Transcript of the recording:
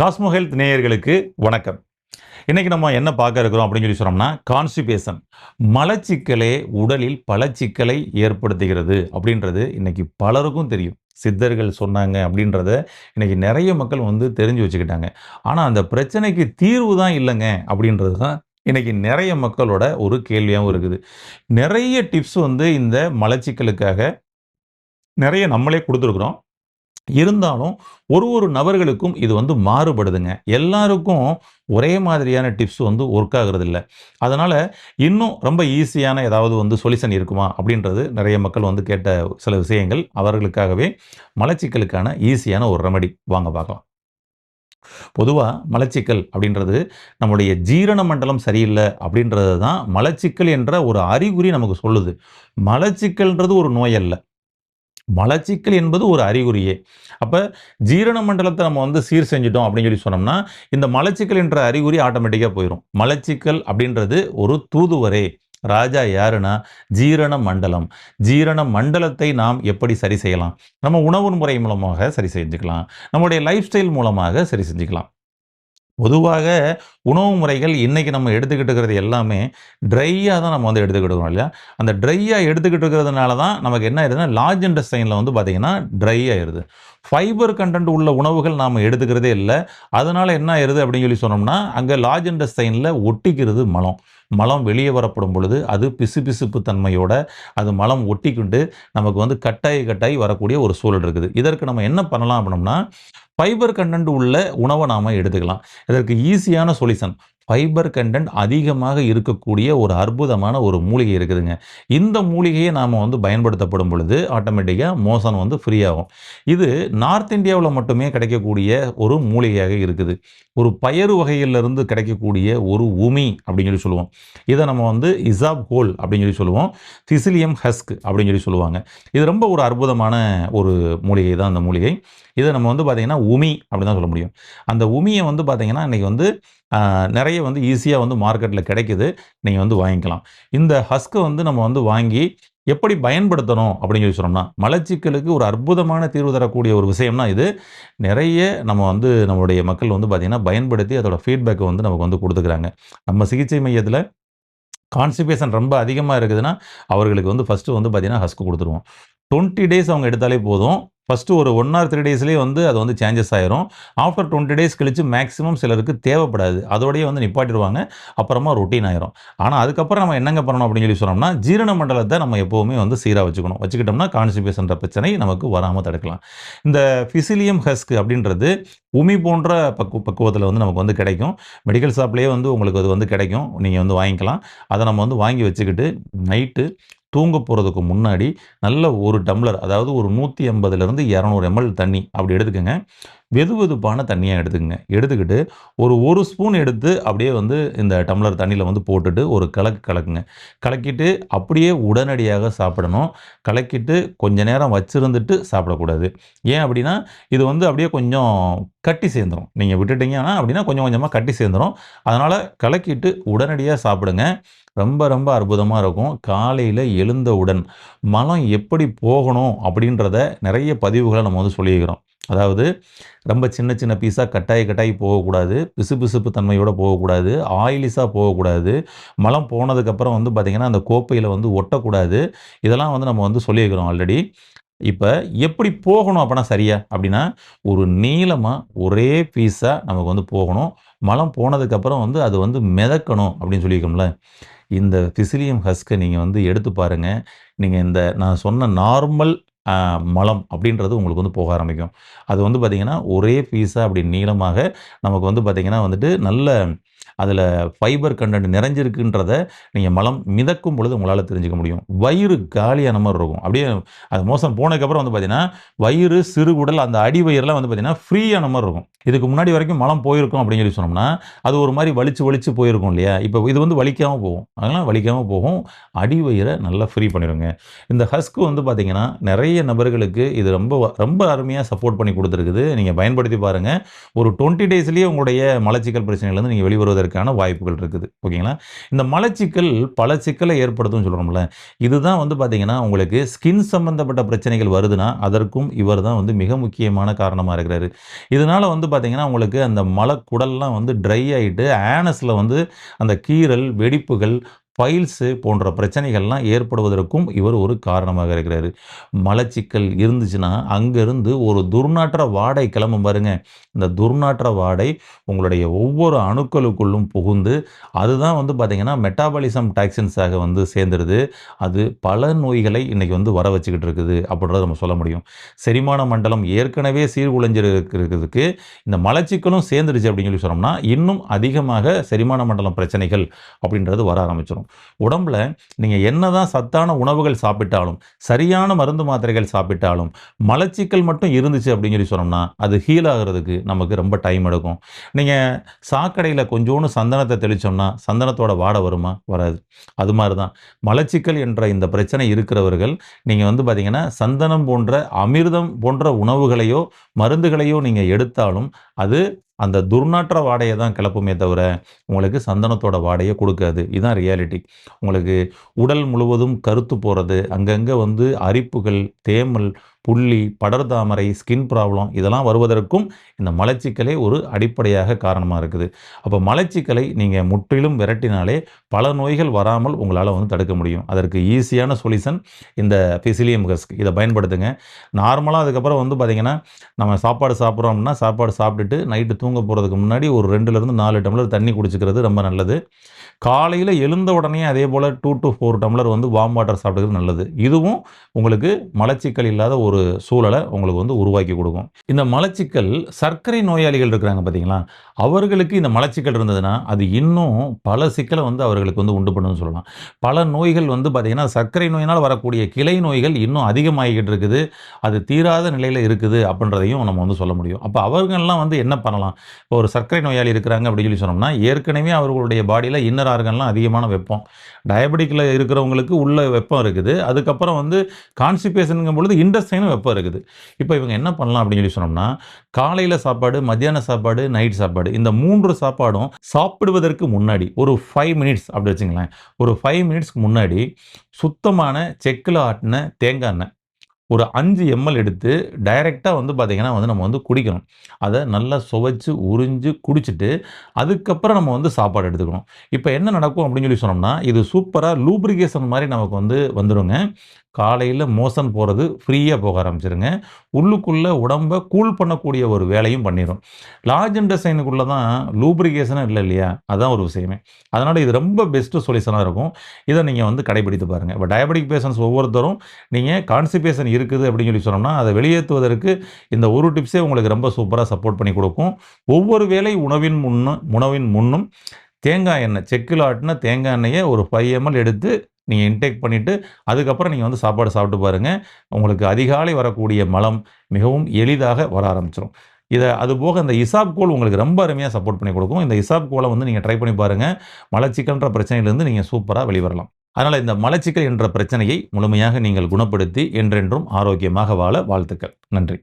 Cosmo health நேயர்களுக்கு வணக்கம். இன்றைக்கி நம்ம என்ன பார்க்க இருக்கிறோம் அப்படின்னு சொல்லி சொன்னோம்னா கான்ஸ்டிபேஷன் மலச்சிக்கலே உடலில் பல சிக்கலை ஏற்படுத்துகிறது அப்படின்றது இன்னைக்கு பலருக்கும் தெரியும். சித்தர்கள் சொன்னாங்க அப்படின்றத இன்றைக்கி நிறைய மக்கள் வந்து தெரிஞ்சு வச்சுக்கிட்டாங்க. ஆனால் அந்த பிரச்சனைக்கு தீர்வு தான் இல்லைங்க அப்படின்றது தான் இன்றைக்கி நிறைய மக்களோட ஒரு கேள்வியாகவும் இருக்குது. நிறைய டிப்ஸ் வந்து இந்த மலச்சிக்கலுக்காக நிறைய நம்மளே கொடுத்துருக்குறோம். இருந்தாலும் ஒரு ஒரு நபர்களுக்கும் இது வந்து மாறுபடுதுங்க. எல்லாருக்கும் ஒரே மாதிரியான டிப்ஸ் வந்து ஒர்க் ஆகுறது இல்லை அதனால் இன்னும் ரொம்ப ஈஸியான ஏதாவது வந்து சொல்யூஷன் இருக்குமா அப்படின்றது நிறைய மக்கள் வந்து கேட்ட சில விஷயங்கள். அவர்களுக்காகவே மலச்சிக்கலுக்கான ஈஸியான ஒரு ரெமடி வாங்க பார்க்கலாம். பொதுவாக மலச்சிக்கல் அப்படின்றது நம்முடைய ஜீரண மண்டலம் சரியில்லை அப்படின்றது தான் மலச்சிக்கல் என்ற ஒரு அறிகுறி நமக்கு சொல்லுது. மலச்சிக்கல்ன்றது ஒரு நோய் அல்ல. மலச்சிக்கல் என்பது ஒரு அறிகுறியே. அப்போ ஜீரண மண்டலத்தை நம்ம வந்து சீர் செஞ்சிட்டோம் அப்படின்னு சொல்லி சொன்னோம்னா இந்த மலச்சிக்கல் என்ற அறிகுறி ஆட்டோமேட்டிக்காக போயிடும் மலச்சிக்கல் அப்படின்றது ஒரு தூதுவரே. ராஜா யாருன்னா? ஜீரண மண்டலம். ஜீரண மண்டலத்தை நாம் எப்படி சரி செய்யலாம்? நம்ம உணவு முறை மூலமாக சரி செஞ்சுக்கலாம். நம்முடைய லைஃப் ஸ்டைல் மூலமாக சரி செஞ்சுக்கலாம். பொதுவாக உணவு முறைகள் இன்றைக்கி நம்ம எடுத்துக்கிட்டு இருக்கிறது எல்லாமே ட்ரையாக தான் நம்ம வந்து எடுத்துக்கிட்டு இருக்கிறோம் இல்லையா? அந்த ட்ரையாக எடுத்துக்கிட்டு இருக்கிறதுனால தான் நமக்கு என்ன ஆயிடுதுன்னா லார்ஜ் இன்டஸ்டைனில் வந்து பார்த்திங்கன்னா ட்ரை ஆயிடுது ஃபைபர் கண்டென்ட் உள்ள உணவுகள் நாம் எடுத்துக்கிறதே இல்லை. அதனால் என்ன ஆயிடுது அப்படின்னு சொல்லி சொன்னோம்னா அங்கே லார்ஜ் இன்டஸ்டைனில் ஒட்டிக்கிறது மலம். மலம் வெளியே வரப்படும் பொழுது அது பிசுபிசுப்பு தன்மையோட அது மலம் ஒட்டிக்கொண்டு நமக்கு வந்து கட்டாய கட்டாயி வரக்கூடிய ஒரு சூழல் இருக்குது. இதற்கு நம்ம என்ன பண்ணலாம் அப்படின்னோம்னா ஃபைபர் கண்டென்ட் உள்ள உணவை நாம் எடுத்துக்கலாம். இதற்கு ஈஸியான சொல்யூஷன் ஃபைபர் கண்டென்ட் அதிகமாக இருக்கக்கூடிய ஒரு அற்புதமான ஒரு மூலிகை இருக்குதுங்க. இந்த மூலிகையை நாம் வந்து பயன்படுத்தப்படும் பொழுது ஆட்டோமேட்டிக்காக மோசன் வந்து ஃப்ரீ ஆகும். இது நார்த் இந்தியாவில் மட்டுமே கிடைக்கக்கூடிய ஒரு மூலிகையாக இருக்குது. ஒரு பயறு வகையிலிருந்து கிடைக்கக்கூடிய ஒரு உமி அப்படின்னு சொல்லி சொல்லுவோம். இதை நம்ம வந்து இசாப் ஹோல் அப்படின்னு சொல்லி சொல்லுவோம். திசிலியம் ஹஸ்க் அப்படின்னு சொல்லி சொல்லுவாங்க. இது ரொம்ப ஒரு அற்புதமான ஒரு மூலிகை தான் அந்த மூலிகை. இதை நம்ம வந்து பார்த்திங்கன்னா உமி அப்படின்னு தான் சொல்ல முடியும். அந்த உமியை வந்து பார்த்திங்கன்னா இன்றைக்கி வந்து நிறைய வந்து ஈஸியாக வந்து மார்க்கெட்டில் கிடைக்குது. நீங்கள் வந்து வாங்கிக்கலாம். இந்த ஹஸ்க்கை வந்து நம்ம வந்து வாங்கி எப்படி பயன்படுத்தணும் அப்படின்னு சொல்லி சொன்னோம்னா மலச்சிக்கலுக்கு ஒரு அற்புதமான தீர்வு தரக்கூடிய ஒரு விஷயம்னா இது. நிறைய நம்ம வந்து நம்மளுடைய மக்கள் வந்து பார்த்திங்கன்னா பயன்படுத்தி அதோட ஃபீட்பேக்கை வந்து நமக்கு வந்து கொடுத்துக்கிறாங்க. நம்ம சிகிச்சை மையத்தில் கான்ஸ்டிபேஷன் ரொம்ப அதிகமாக இருக்குதுன்னா அவர்களுக்கு வந்து ஃபஸ்ட்டு வந்து பார்த்திங்கன்னா ஹஸ்க்கு கொடுத்துருவோம். டுவெண்ட்டி டேஸ் அவங்க எடுத்தாலே போதும். ஃபஸ்ட்டு ஒரு ஒன் ஆர் த்ரீ டேஸ்லேயே வந்து அது வந்து சேஞ்சஸ் ஆயிரும். ஆஃப்டர் டுவெண்ட்டி டேஸ் கழிச்சு மேக்ஸிமம் சிலருக்கு தேவைப்படாது. அதோடய வந்து நிப்பாட்டிடுவாங்க. அப்புறமா ரொட்டீன் ஆயிரும். ஆனால் அதுக்கப்புறம் நம்ம என்னங்க பண்ணணும் அப்படின்னு சொல்லி சொன்னோம்னா ஜீரண மண்டலத்தை நம்ம எப்போவுமே வந்து சீராக வச்சுக்கணும். வச்சுக்கிட்டோம்னா கான்ஸ்டிபேஷன்ற பிரச்சனை நமக்கு வராமல் தடுக்கலாம். இந்த ஃபிசிலியம் ஹஸ்க் அப்படின்றது உமி போன்ற பக்கு பக்குவத்தில் வந்து நமக்கு வந்து கிடைக்கும். மெடிக்கல் ஷாப்லேயே வந்து உங்களுக்கு அது வந்து கிடைக்கும். நீங்கள் வந்து வாங்கிக்கலாம். அதை நம்ம வந்து வாங்கி வச்சுக்கிட்டு நைட்டு தூங்க போகிறதுக்கு முன்னாடி நல்ல ஒரு டம்ளர் அதாவது ஒரு நூற்றி ஐம்பதுலேருந்து இரநூறு எம்எல் தண்ணி அப்படி எடுத்துக்கோங்க. வெது வெதுப்பான தண்ணியாக எடுத்துக்கங்க. எடுத்துக்கிட்டு ஒரு ஒரு ஸ்பூன் எடுத்து அப்படியே வந்து இந்த டம்ளர் தண்ணியில் வந்து போட்டுட்டு ஒரு கலக்கு கலக்குங்க கலக்கிட்டு அப்படியே உடனடியாக சாப்பிடணும். கலக்கிட்டு கொஞ்ச நேரம் வச்சுருந்துட்டு சாப்பிடக்கூடாது. ஏன் அப்படின்னா இது வந்து அப்படியே கொஞ்சம் கட்டி சேர்ந்துடும் நீங்கள் விட்டுட்டீங்கன்னா அப்படின்னா கொஞ்சம் கொஞ்சமாக கட்டி சேர்ந்துடும் அதனால் கலக்கிட்டு உடனடியாக சாப்பிடுங்க. ரொம்ப ரொம்ப அற்புதமாக இருக்கும். காலையில் எழுந்தவுடன் மலம் எப்படி போகணும் அப்படின்றத நிறைய பதிவுகளை நம்ம வந்து சொல்லியிருக்கிறோம். அதாவது ரொம்ப சின்ன சின்ன பீஸாக கட்டாயி கட்டாயி போகக்கூடாது. பிசுபிசுப்பு தன்மையோடு போகக்கூடாது. ஆயிலிஸாக போகக்கூடாது. மலம் போனதுக்கப்புறம் வந்து பார்த்திங்கன்னா அந்த கோப்பையில் வந்து ஒட்டக்கூடாது. இதெல்லாம் வந்து நம்ம வந்து சொல்லியிருக்கிறோம் ஆல்ரெடி இப்போ எப்படி போகணும் அப்படின்னா சரியா? அப்படின்னா ஒரு நீளமாக ஒரே பீஸாக நமக்கு வந்து போகணும். மலம் போனதுக்கப்புறம் வந்து அது வந்து மிதக்கணும் அப்படின்னு சொல்லியிருக்கோம்ல. இந்த ஃபிசிலியம் ஹஸ்கை நீங்கள் வந்து எடுத்து பாருங்கள் நீங்கள் இந்த நான் சொன்ன நார்மல் மலம் அப்படின்றது உங்களுக்கு வந்து போக ஆரம்பிக்கும். அது வந்து பார்த்திங்கன்னா ஒரே பீஸாக அப்படி நீளமாக நமக்கு வந்து பார்த்திங்கன்னா வந்துட்டு நல்ல அதில் ஃபைபர் கண்டென்ட் நிறைஞ்சிருக்குன்றத நீங்கள் மலம் மிதக்கும் பொழுது உங்களால் தெரிஞ்சுக்க முடியும். வயிறு காலியான மாதிரி இருக்கும். அப்படியே அது மோசம் போனதுக்கப்புறம் வந்து பார்த்தீங்கன்னா வயிறு சிறுகுடல் அந்த அடி வயிறுலாம் வந்து பார்த்தீங்கன்னா ஃப்ரீயான மாதிரி இருக்கும். இதுக்கு முன்னாடி வரைக்கும் மலம் போயிருக்கும் அப்படின்னு சொல்லி சொன்னோம்னா அது ஒரு மாதிரி வலிச்சு வலிச்சு போயிருக்கும் இல்லையா? இப்போ இது வந்து வலிக்காமல் போகும். அதெல்லாம் வலிக்காமல் போகும். அடி வயிறை நல்லா ஃப்ரீ பண்ணிடுங்க. இந்த ஹஸ்க்கு வந்து பார்த்தீங்கன்னா நிறைய நபர்களுக்கு இது ரொம்ப ரொம்ப அருமையாக சப்போர்ட் பண்ணி கொடுத்துருக்குது. நீங்கள் பயன்படுத்தி பாருங்கள் ஒரு டுவெண்ட்டி டேஸ்லேயே உங்களுடைய மலச்சிக்கல் பிரச்சனையிலேருந்து நீங்கள் வருவதற்கான வாய்ப்புகள் இருக்குது. ஓகேங்களா? இந்த மலச்சிக்கல் பல சிக்கலை ஏற்படுத்தும்னு சொல்கிறோம்ல இதுதான் வந்து பார்த்தீங்கன்னா உங்களுக்கு ஸ்கின் சம்மந்தப்பட்ட பிரச்சனைகள் வருதுன்னா அதற்கும் இவர் தான் வந்து மிக முக்கியமான காரணமாக இருக்கிறாரு. இதனால் வந்து பார்த்தீங்கன்னா உங்களுக்கு அந்த மலக்குடல்லாம் வந்து ட்ரை ஆகிட்டு ஆனஸில் வந்து அந்த கீறல் வெடிப்புகள் பைல்ஸு போன்ற பிரச்சனைகள்லாம் ஏற்படுவதற்கும் இவர் ஒரு காரணமாக இருக்கிறாரு. மலச்சிக்கல் இருந்துச்சுன்னா அங்கேருந்து ஒரு துர்நாற்ற வாடை கிளம்பும் பாருங்க. இந்த துர்நாற்ற வாடை உங்களுடைய ஒவ்வொரு அணுக்களுக்குள்ளும் புகுந்து அதுதான் வந்து பார்த்திங்கன்னா மெட்டாபாலிசம் டாக்ஸின்ஸாக வந்து சேர்ந்துருது. அது பல நோய்களை இன்றைக்கி வந்து வர வச்சுக்கிட்டு இருக்குது அப்படின்றத நம்ம சொல்ல முடியும். செரிமான மண்டலம் ஏற்கனவே சீர்குலைஞ்சிருக்கிறதுக்கு இந்த மலச்சிக்கலும் சேர்ந்துருச்சு அப்படின்னு சொல்லி சொன்னோம்னா இன்னும் அதிகமாக செரிமான மண்டலம் பிரச்சனைகள் அப்படின்றது வர ஆரம்பிச்சிடும் உடம்புல நீங்கள் என்னதான் சத்தான உணவுகள் சாப்பிட்டாலும் சரியான மருந்து மாத்திரைகள் சாப்பிட்டாலும் மலச்சிக்கல் மட்டும் இருந்துச்சு அப்படின்னு சொல்லி சொன்னோம்னா அது ஹீல் ஆகிறதுக்கு நமக்கு ரொம்ப டைம் எடுக்கும். நீங்கள் சாக்கடையில் கொஞ்சோண்டு சந்தனத்தை தெளித்தோம்னா சந்தனத்தோட வாடை வருமா? வராது. அது மாதிரி தான் மலச்சிக்கல் என்ற இந்த பிரச்சனை இருக்கிறவர்கள் நீங்கள் வந்து பார்த்தீங்கன்னா சந்தனம் போன்ற அமிர்தம் போன்ற உணவுகளையோ மருந்துகளையோ நீங்கள் எடுத்தாலும் அது அந்த துர்நாற்ற வாடையை தான் கிளப்புமே தவிர உங்களுக்கு சந்தனத்தோட வாடையை கொடுக்காது. இதுதான் ரியாலிட்டி உங்களுக்கு உடல் முழுவதும் கருத்து போகிறது அங்கங்கே வந்து அரிப்புகள் தேமல் புள்ளி படர்தாமரை ஸ்கின் ப்ராப்ளம் இதெல்லாம் வருவதற்கும் இந்த மலச்சிக்கலே ஒரு அடிப்படையாக காரணமாக இருக்குது. அப்போ மலச்சிக்கலை நீங்கள் முற்றிலும் விரட்டினாலே பல நோய்கள் வராமல் உங்களால் வந்து தடுக்க முடியும். அதற்கு ஈஸியான சொல்யூஷன் இந்த ஃபிசிலியம் கஸ்க் இதை பயன்படுத்துங்க. நார்மலாக அதுக்கப்புறம் வந்து பார்த்திங்கன்னா நம்ம சாப்பாடு சாப்பிட்றோம்னா சாப்பாடு சாப்பிட்டுட்டு நைட்டு தூங்க போகிறதுக்கு முன்னாடி ஒரு ரெண்டுலேருந்து நாலு டம்ளர் தண்ணி குடிச்சிக்கிறது ரொம்ப நல்லது. காலையில் எழுந்த உடனே அதே போல் டூ டு ஃபோர் டம்ளர் வந்து வார்ம் வாட்டர் சாப்பிட்றது நல்லது. இதுவும் உங்களுக்கு மலச்சிக்கல் இல்லாத ஒரு சூழலை உங்களுக்கு வந்து உருவாக்கி கொடுக்கும். இந்த மலச்சிக்கல் சர்க்கரை நோயாளிகள் இருக்கிறாங்க பார்த்தீங்களா? அவர்களுக்கு இந்த மலச்சிக்கல் இருந்ததுன்னா அது இன்னும் பல சிக்கலை வந்து அவர்களுக்கு வந்து உண்டு பண்ணுன்னு சொல்லலாம். பல நோய்கள் வந்து பார்த்திங்கன்னா சர்க்கரை நோயினால் வரக்கூடிய கிளை நோய்கள் இன்னும் அதிகமாகிக்கிட்டு இருக்குது. அது தீராத நிலையில் இருக்குது அப்படின்றதையும் நம்ம வந்து சொல்ல முடியும். அப்போ அவர்கள்லாம் வந்து என்ன பண்ணலாம்? இப்போ ஒரு சர்க்கரை நோயாளி இருக்கிறாங்க அப்படின்னு சொல்லி சொன்னோம்னா ஏற்கனவே அவர்களுடைய பாடியில் இன்னர் ஆர்கன்லாம் அதிகமான வெப்பம். டயபெட்டிக்கில் இருக்கிறவங்களுக்கு உள்ள வெப்பம் இருக்குது. அதுக்கப்புறம் வந்து கான்ஸ்டிபேஷனுங்கும் பொழுது இண்டஸ்டைனும் வெப்பம் இருக்குது. இப்போ இவங்க என்ன பண்ணலாம் அப்படின்னு சொல்லி சொன்னோம்னா காலையில் சாப்பாடு மத்தியான சாப்பாடு நைட் சாப்பாடு இந்த மூன்று சாப்பாடும் சாப்பிடுவதற்கு முன்னாடி ஒரு ஃபைவ் மினிட்ஸ் அப்படி வச்சுங்களேன். ஒரு ஃபைவ் மினிட்ஸ்க்கு முன்னாடி சுத்தமான செக்கில் ஆட்டின தேங்காய் எண்ணெய் ஒரு அஞ்சு எம்எல் எடுத்து டைரெக்டாக வந்து பார்த்திங்கன்னா வந்து நம்ம வந்து குடிக்கணும். அதை நல்லா சுவைச்சு உறிஞ்சு குடிச்சிட்டு அதுக்கப்புறம் நம்ம வந்து சாப்பாடு எடுத்துக்கணும். இப்போ என்ன நடக்கும் அப்படின்னு சொல்லி சொன்னோம்னா இது சூப்பராக லூப்ரிகேஷன் மாதிரி நமக்கு வந்து வந்துடுங்க காலையில் மோசன் போகிறது ஃப்ரீயாக போக ஆரம்பிச்சிருங்க. உள்ளுக்குள்ளே உடம்பை கூல் பண்ணக்கூடிய ஒரு வேலையும் பண்ணிடும் லார்ஜ் இண்டஸ்டைனுக்குள்ளே தான் லூப்ரிகேஷனும் இல்லை இல்லையா? அதுதான் ஒரு விஷயமே. அதனால் இது ரொம்ப பெஸ்ட்டு சொல்யூஷனாக இருக்கும். இதை நீங்கள் வந்து கடைபிடித்து பாருங்கள் இப்போ டயபெட்டிக் பேஷன்ஸ் ஒவ்வொருத்தரும் நீங்கள் கான்ஸ்டிபேஷன் இருக்குது அப்படின்னு சொல்லி சொன்னோம்னா அதை வெளியேற்றுவதற்கு இந்த ஒரு டிப்ஸே உங்களுக்கு ரொம்ப சூப்பராக சப்போர்ட் பண்ணி கொடுக்கும். ஒவ்வொரு வேலை உணவின் முன்னும் உணவின் முன்னும் தேங்காய் எண்ணெய் செக்கில் ஆட்டின தேங்காய் எண்ணெயை ஒரு ஃபைவ் எம்எல் எடுத்து நீங்கள் இன்டேக் பண்ணிவிட்டு அதுக்கப்புறம் நீங்கள் வந்து சாப்பாடு சாப்பிட்டு பாருங்கள் உங்களுக்கு அதிகாலை வரக்கூடிய மலம் மிகவும் எளிதாக வர ஆரம்பிச்சிடும் இதை அது போக இந்த இசாப் கோல் உங்களுக்கு ரொம்ப அருமையாக சப்போர்ட் பண்ணி கொடுக்கும். இந்த இசாப் கோலை வந்து நீங்கள் ட்ரை பண்ணி பாருங்கள் மலச்சிக்கல்ன்ற பிரச்சனையிலேருந்து நீங்கள் சூப்பராக வெளிவரலாம். அதனால் இந்த மலச்சிக்கல் என்ற பிரச்சனையை முழுமையாக நீங்கள் குணப்படுத்தி என்றென்றும் ஆரோக்கியமாக வாழ வாழ்த்துக்கள். நன்றி.